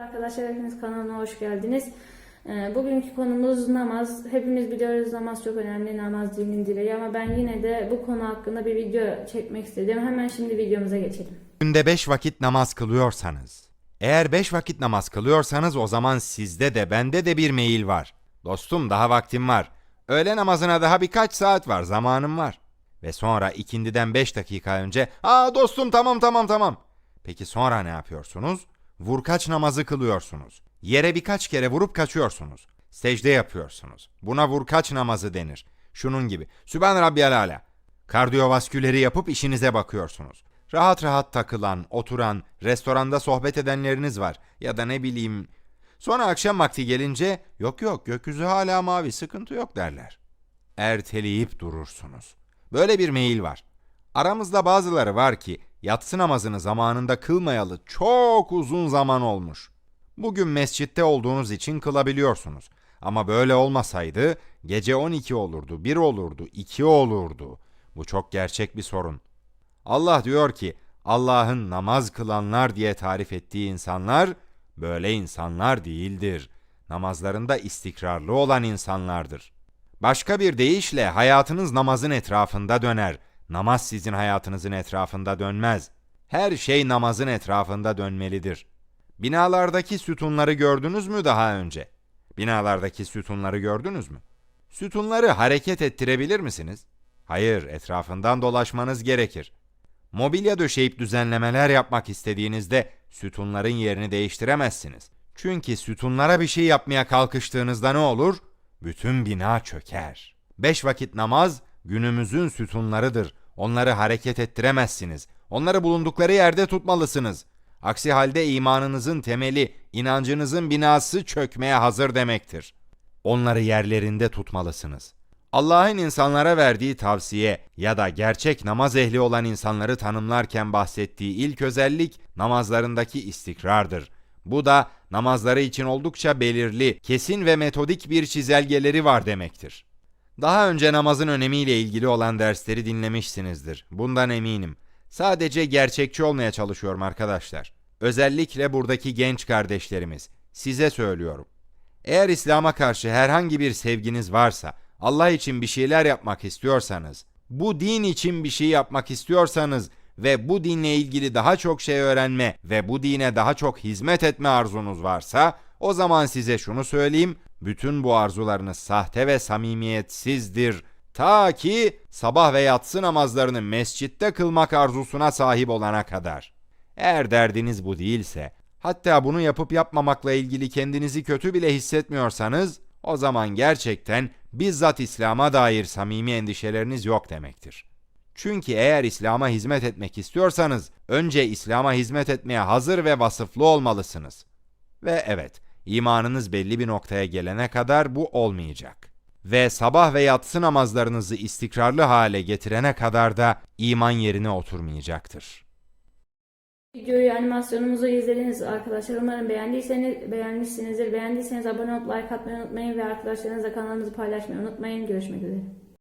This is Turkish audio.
Arkadaşlar hepiniz kanalıma hoş geldiniz. Ee, Bugünkü konumuz namaz. Hepimiz biliyoruz namaz çok önemli, namaz dinin direği ama ben yine de bu konu hakkında bir video çekmek istedim. Hemen şimdi videomuza geçelim. Günde beş vakit namaz kılıyorsanız, eğer beş vakit namaz kılıyorsanız o zaman sizde de bende de bir meyil var. Dostum daha vaktim var. Öğle namazına daha birkaç saat var, zamanım var. Ve sonra ikindiden beş dakika önce, ''Aa dostum tamam tamam tamam.'' Peki sonra ne yapıyorsunuz? Vurkaç namazı kılıyorsunuz. Yere birkaç kere vurup kaçıyorsunuz. Secde yapıyorsunuz. Buna vurkaç namazı denir. Şunun gibi. Sübhan Rabbiyal Ala. Kardiyovasküleri yapıp işinize bakıyorsunuz. Rahat rahat takılan, oturan, restoranda sohbet edenleriniz var. Ya da ne bileyim. Sonra akşam vakti gelince yok yok gökyüzü hala mavi sıkıntı yok derler. Erteleyip durursunuz. Böyle bir meyil var. Aramızda bazıları var ki yatsı namazını zamanında kılmayalı çok uzun zaman olmuş. Bugün mescitte olduğunuz için kılabiliyorsunuz. Ama böyle olmasaydı gece 12 olurdu, 1 olurdu, 2 olurdu. Bu çok gerçek bir sorun. Allah diyor ki Allah'ın namaz kılanlar diye tarif ettiği insanlar böyle insanlar değildir. Namazlarında istikrarlı olan insanlardır. Başka bir deyişle hayatınız namazın etrafında döner. Namaz sizin hayatınızın etrafında dönmez. Her şey namazın etrafında dönmelidir. Binalardaki sütunları gördünüz mü daha önce? Binalardaki sütunları gördünüz mü? Sütunları hareket ettirebilir misiniz? Hayır, etrafından dolaşmanız gerekir. Mobilya döşeyip düzenlemeler yapmak istediğinizde sütunların yerini değiştiremezsiniz. Çünkü sütunlara bir şey yapmaya kalkıştığınızda ne olur? Bütün bina çöker. Beş vakit namaz günümüzün sütunlarıdır. Onları hareket ettiremezsiniz. Onları bulundukları yerde tutmalısınız. Aksi halde imanınızın temeli, inancınızın binası çökmeye hazır demektir. Onları yerlerinde tutmalısınız. Allah'ın insanlara verdiği tavsiye ya da gerçek namaz ehli olan insanları tanımlarken bahsettiği ilk özellik namazlarındaki istikrardır. Bu da namazları için oldukça belirli, kesin ve metodik bir çizelgeleri var demektir. Daha önce namazın önemiyle ilgili olan dersleri dinlemişsinizdir. Bundan eminim. Sadece gerçekçi olmaya çalışıyorum arkadaşlar. Özellikle buradaki genç kardeşlerimiz. Size söylüyorum. Eğer İslam'a karşı herhangi bir sevginiz varsa, Allah için bir şeyler yapmak istiyorsanız, bu din için bir şey yapmak istiyorsanız ve bu dinle ilgili daha çok şey öğrenme ve bu dine daha çok hizmet etme arzunuz varsa, o zaman size şunu söyleyeyim, bütün bu arzularınız sahte ve samimiyetsizdir. Ta ki sabah ve yatsı namazlarını mescitte kılmak arzusuna sahip olana kadar. Eğer derdiniz bu değilse, hatta bunu yapıp yapmamakla ilgili kendinizi kötü bile hissetmiyorsanız, o zaman gerçekten bizzat İslam'a dair samimi endişeleriniz yok demektir. Çünkü eğer İslam'a hizmet etmek istiyorsanız, önce İslam'a hizmet etmeye hazır ve vasıflı olmalısınız. Ve evet, imanınız belli bir noktaya gelene kadar bu olmayacak. Ve sabah ve yatsı namazlarınızı istikrarlı hale getirene kadar da iman yerine oturmayacaktır. Videoyu animasyonumuzu izlediniz arkadaşlar. Umarım beğendiyseniz beğenmişsinizdir. Beğendiyseniz abone olup like atmayı unutmayın ve arkadaşlarınızla kanalımızı paylaşmayı unutmayın. Görüşmek üzere.